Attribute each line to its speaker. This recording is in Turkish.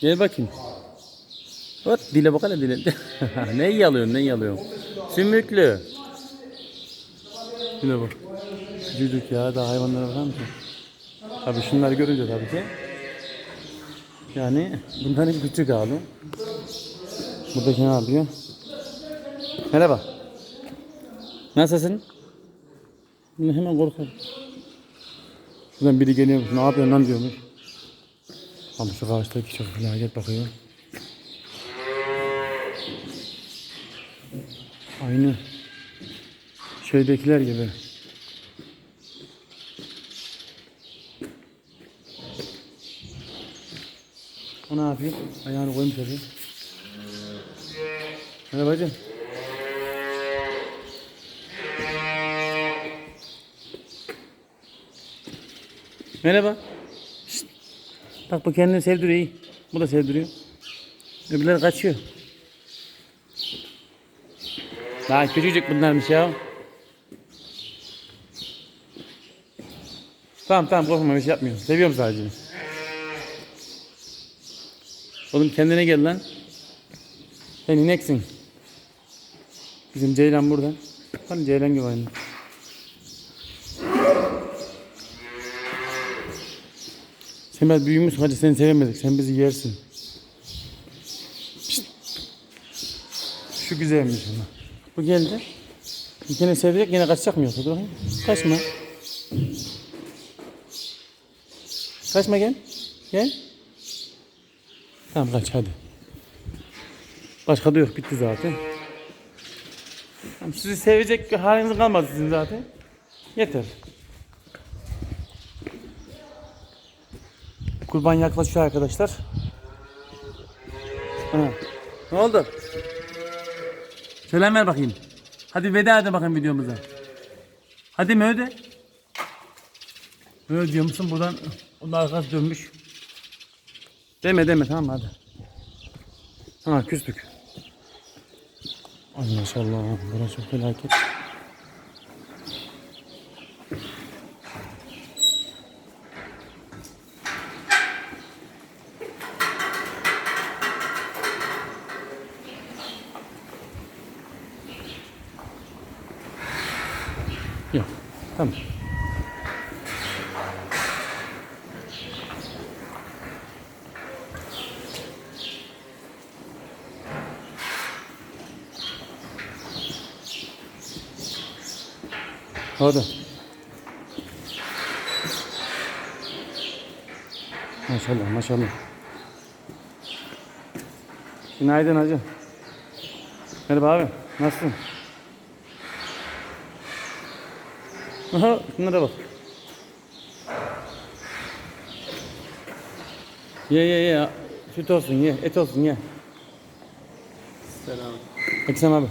Speaker 1: Gel bakayım. Ot dile bak hele dile. ne yalıyorsun ne yalıyorsun? Sümüklü. Dile bak. Cüdük ya da hayvanlara bakar mısın? Tabii şunları görünce tabii ki. Yani bunların küçük abi. Buradaki ne yapıyor? Merhaba. Nasılsın? Hemen korkar. Şuradan biri geliyormuş. Ne yapıyorsun lan diyormuş. Ama şu karşıdaki çok felaket bakıyor. Aynı şeydekiler gibi. O ne yapıyor? Ayağını koymuş oraya. Merhaba bacım. Merhaba. Şşt. Bak bu kendini sevdiriyor iyi. Bu da sevdiriyor. Öbürleri kaçıyor. Daha küçücük bunlarmış ya. Tamam tamam korkma bir şey yapmıyorum. Seviyorum sadece. Oğlum kendine gel lan. Sen ineksin. Bizim Ceylan burada. Hani Ceylan gibi aynı. Sen büyümüşsün hadi seni sevemedik. Sen bizi yersin. Pişt. Şu güzelmiş ama. Bu geldi. Yine sevecek yine kaçacak mı yoksa? Dur. Kaçma. Kaçma gel. Gel. Tamam kaç hadi. Başka da yok bitti zaten. Tamam, sizi sevecek haliniz kalmadı sizin zaten. Yeter. Kurban yaklaşıyor arkadaşlar. Ha. Ne oldu? Selam ver bakayım. Hadi veda edin bakayım videomuza. Hadi mi öde? Öyle diyor musun? Buradan onun arkası dönmüş. Deme deme tamam hadi. Ha küstük. Ay maşallah burası çok felaket. Yok tamam. Hadi. Maşallah maşallah. Günaydın hacı. Merhaba abi. Nasılsın? Aha şunlara bak. Ye ye ye. Süt olsun ye. Et olsun ye.
Speaker 2: Selam.
Speaker 1: Akşam abi.